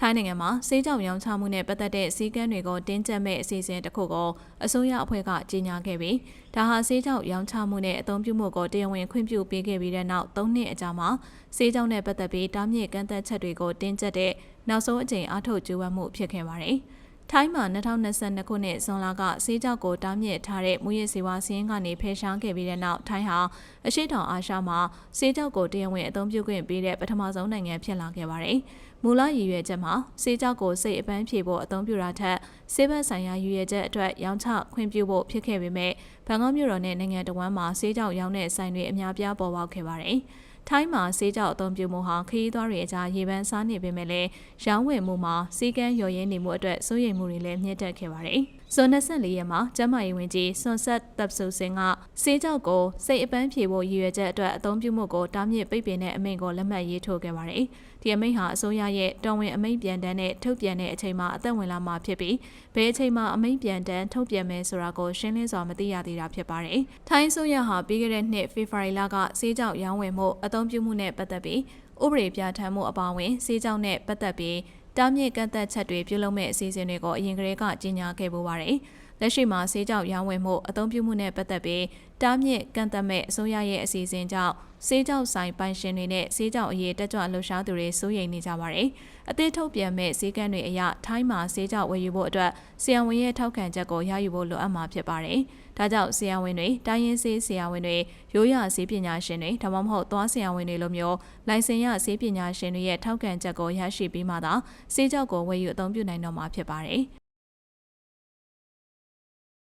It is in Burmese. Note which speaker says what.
Speaker 1: ထိုင်းနိုင်ငံမှာစေးကြောင်ရောင်းချမှုနဲ့ပတ်သက်တဲ့စည်းကမ်းတွေကိုတင်းကျပ်မဲ့အစီအစဉ်တစ်ခုကိုအစိုးရအဖွဲ့ကကြေညာခဲ့ပြီးဒါဟာစေးကြောင်ရောင်းချမှုနဲ့အသုံးပြုမှုကိုတရားဝင်ခွင့်ပြုပေးခဲ့ပြီးတဲ့နောက်၃နှစ်အကြာမှာစေးကြောင်နဲ့ပတ်သက်ပြီးတားမြစ်ကန့်သက်ချက်တွေကိုတင်းကျပ်တဲ့နောက်ဆုံးအကြိမ်အထုတ်ကြိုးပမ်းမှုဖြစ်ခဲ့ပါတယ်။ ထိုင်းမှာ2022ခုနှစ်ဇွန်လကစေးကြောက်ကိုတားမြစ်ထားတဲ့မူရစ်စေဝါစင်းကနေဖယ်ရှားခဲ့ပြီးတဲ့နောက်ထိုင်းဟာအရှိတောင်အာရှမှာစေးကြောက်ကိုတရားဝင်အသုံးပြုခွင့်ပေးတဲ့ပထမဆုံးနိုင်ငံဖြစ်လာခဲ့ပါတယ်။မူလရည်ရွယ်ချက်မှာစေးကြောက်ကိုစိတ်အပန်းဖြေဖို့အသုံးပြုတာထက်စေဘက်ဆိုင်ရာရည်ရွယ်ချက်အတွက်ရောင်းချခွင့်ပြုဖို့ဖြစ်ခဲ့ပေမဲ့ဘန်ကောက်မြို့တော်နဲ့နိုင်ငံတော်ဝန်မှာစေးကြောက်ရောင်းတဲ့ဆိုင်တွေအများပြားပေါ်ပေါက်ခဲ့ပါတယ်။ ထိုင်းမှာစေးကြောက်အသုံးပြုမှုဟာခရီးသွားတွေအကြားရေပန်းစားနေပေမဲ့လည်းရောင်းဝယ်မှုမှာစီကန်းလျော်ရင်းနေမှုအတွက်စိုးရိမ်မှုတွေလည်းမြင့်တက်ခဲ့ပါတယ်။ ဇွန်24ရက်မှာကျန်းမာရေးဝန်ကြီးဆွန်ဆက်တပ်ဆူစင်ကစေးကြောက်ကိုစိတ်အပန်းဖြေဖို့ရည်ရွယ်ချက်အတွက်အသုံးပြုမှုကိုတားမြစ်ပိတ်ပင်တဲ့အမိန့်ကိုလက်မှတ်ရေးထိုးခဲ့ပါတယ်။ဒီအမိန့်ဟာအစိုးရရဲ့တော်ဝင်အမိန့်ပြန်တန်းနဲ့ထုတ်ပြန်တဲ့အချိန်မှာအသက်ဝင်လာမှာဖြစ်ပြီးဘယ်အချိန်မှာအမိန့်ပြန်တန်းထုတ်ပြန်မယ်ဆိုတာကိုရှင်းလင်းစွာမသိရသေးတာဖြစ်ပါတယ်။ထိုင်းအစိုးရဟာပြီးခဲ့တဲ့နှစ်ဖေဖော်ဝါရီလကစေးကြောက်ရောင်းဝယ်မှုအသုံးပြုမှုနဲ့ပတ်သက်ပြီးဥပဒေပြဋ္ဌာန်းမှုအပါအဝင်စေးကြောက်နဲ့ပတ်သက်ပြီးတားမြစ်ကန့်သက်ချက်တွေပြုလုပ်မဲ့အစီအစဉ်တွေကိုအရင်ကတည်းကကြီးညာခဲ့ပူပါတယ်။ လက်ရှိမှာစေးကြောက်ရောင်းဝယ်မှုအသုံးပြုမှုနဲ့ပတ်သက်ပြီးတားမြစ်ကန့်သက်မဲ့အစိုးရရဲ့အစီအစဉ်ကြောင့်စေးကြောက်ဆိုင်ပိုင်ရှင်တွေနဲ့စေးကြောက်အရေးတက်ကြွလှုပ်ရှားသူတွေစိုးရိမ်နေကြပါတယ်။အသစ်ထုတ်ပြန်မဲ့စေးကမ်းတွေအရထိုင်းမှာစေးကြောက်ဝယ်ယူဖို့အတွက်ဆီယံဝင်ရဲ့ထောက်ခံချက်ကိုရယူဖို့လိုအပ်မှာဖြစ်ပါတယ်။ဒါကြောင့်ဆီယံဝင်တွေတိုင်းရင်းစေးဆီယံဝင်တွေရိုးရာစေးပညာရှင်တွေဒါမှမဟုတ်သွားဆီယံဝင်တွေလိုမျိုးလိုင်စင်ရစေးပညာရှင်တွေရဲ့ထောက်ခံချက်ကိုရရှိပြီးမှသာစေးကြောက်ကိုဝယ်ယူအသုံးပြုနိုင်တော့မှာဖြစ်ပါတယ်။